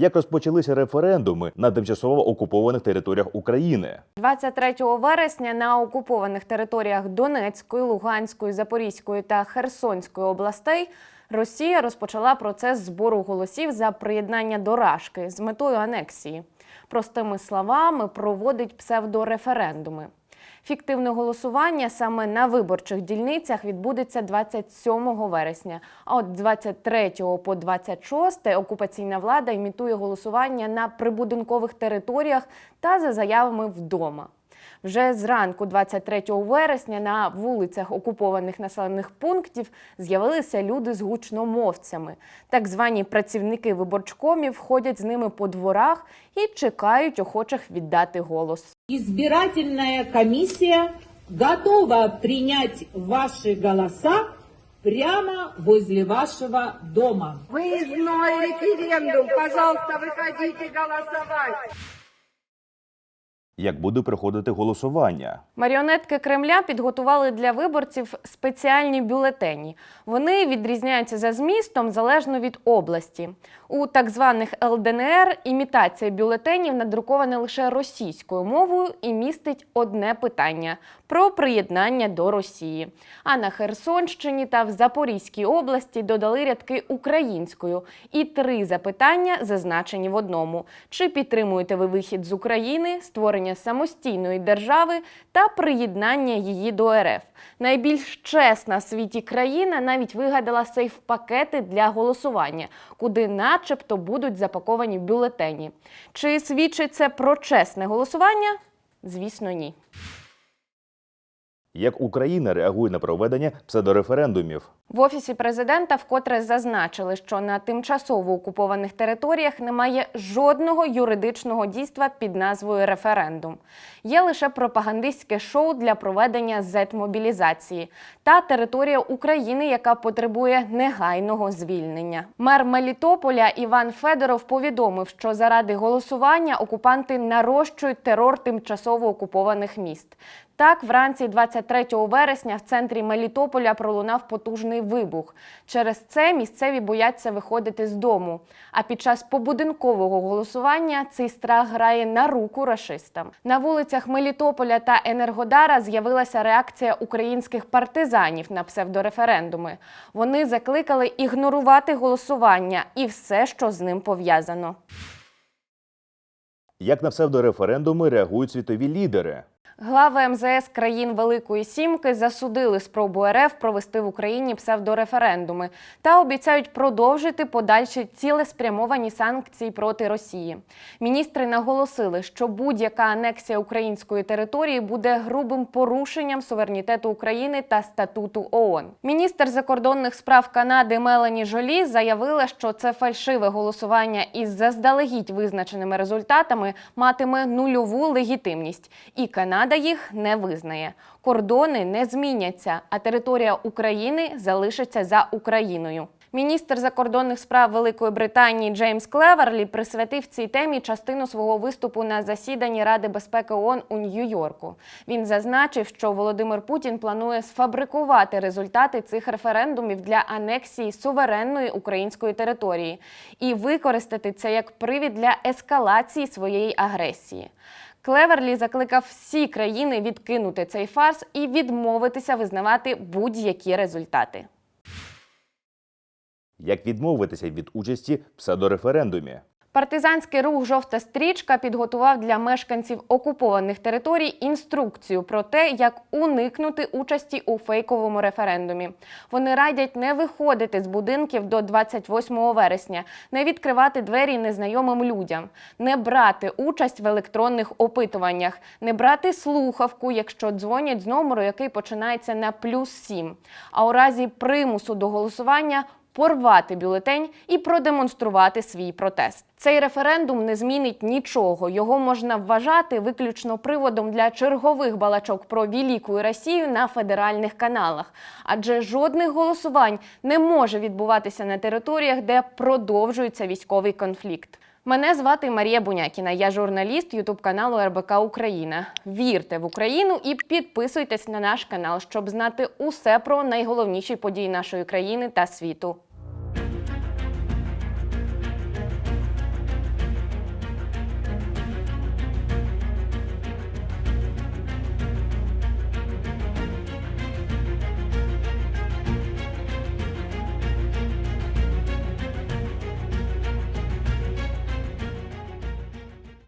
Як розпочалися референдуми на тимчасово окупованих територіях України? 23 вересня на окупованих територіях Донецької, Луганської, Запорізької та Херсонської областей Росія розпочала процес збору голосів за приєднання до Рашки з метою анексії. Простими словами, проводить псевдореферендуми. Фіктивне голосування саме на виборчих дільницях відбудеться 27 вересня. А от 23 по 26 окупаційна влада імітує голосування на прибудинкових територіях та за заявами вдома. Вже зранку, 23 вересня, на вулицях окупованих населених пунктів з'явилися люди з гучномовцями. Так звані працівники виборчкомів ходять з ними по дворах і чекають охочих віддати голос. Избирательная комиссия готова принять ваши голоса прямо возле вашего дома. Выездной референдум. Пожалуйста, выходите голосовать. Як буде проходити голосування? Маріонетки Кремля підготували для виборців спеціальні бюлетені. Вони відрізняються за змістом залежно від області. У так званих ЛДНР імітація бюлетенів надрукована лише російською мовою і містить одне питання про приєднання до Росії. А на Херсонщині та в Запорізькій області додали рядки українською і три запитання зазначені в одному: чи підтримуєте ви вихід з України, створення самостійної держави та приєднання її до РФ. Найбільш чесна в світі країна навіть вигадала сейф-пакети для голосування, куди, начебто, будуть запаковані бюлетені. Чи свідчить це про чесне голосування? Звісно, ні. Як Україна реагує на проведення псевдореферендумів? В офісі президента вкотре зазначили, що на тимчасово окупованих територіях немає жодного юридичного дійства під назвою референдум. Є лише пропагандистське шоу для проведення зет-мобілізації та територія України, яка потребує негайного звільнення. Мер Мелітополя Іван Федоров повідомив, що заради голосування окупанти нарощують терор тимчасово окупованих міст. Так, вранці 23 вересня в центрі Мелітополя пролунав потужний вибух. Через це місцеві бояться виходити з дому. А під час побудинкового голосування цей страх грає на руку рашистам. На вулицях Мелітополя та Енергодара з'явилася реакція українських партизанів на псевдореферендуми. Вони закликали ігнорувати голосування і все, що з ним пов'язано. Як на псевдореферендуми реагують світові лідери? Глави МЗС країн Великої Сімки засудили спробу РФ провести в Україні псевдореферендуми та обіцяють продовжити подальші цілеспрямовані санкції проти Росії. Міністри наголосили, що будь-яка анексія української території буде грубим порушенням суверенітету України та статуту ООН. Міністр закордонних справ Канади Мелані Жолі заявила, що це фальшиве голосування із заздалегідь визначеними результатами матиме нульову легітимність, і Канада їх не визнає. Кордони не зміняться, а територія України залишиться за Україною. Міністр закордонних справ Великої Британії Джеймс Клеверлі присвятив цій темі частину свого виступу на засіданні Ради безпеки ООН у Нью-Йорку. Він зазначив, що Володимир Путін планує сфабрикувати результати цих референдумів для анексії суверенної української території і використати це як привід для ескалації своєї агресії. Клеверлі закликав всі країни відкинути цей фарс і відмовитися визнавати будь-які результати. Як відмовитися від участі в псевдореферендумі? Партизанський рух Жовта стрічка підготував для мешканців окупованих територій інструкцію про те, як уникнути участі у фейковому референдумі. Вони радять не виходити з будинків до 28 вересня, не відкривати двері незнайомим людям, не брати участь в електронних опитуваннях, не брати слухавку, якщо дзвонять з номеру, який починається на плюс 7. А у разі примусу до голосування порвати бюлетень і продемонструвати свій протест. Цей референдум не змінить нічого. Його можна вважати виключно приводом для чергових балачок про Велику Росію на федеральних каналах. Адже жодних голосувань не може відбуватися на територіях, де продовжується військовий конфлікт. Мене звати Марія Бунякіна. Я журналіст Ютуб каналу РБК Україна. Вірте в Україну і підписуйтесь на наш канал, щоб знати усе про найголовніші події нашої країни та світу.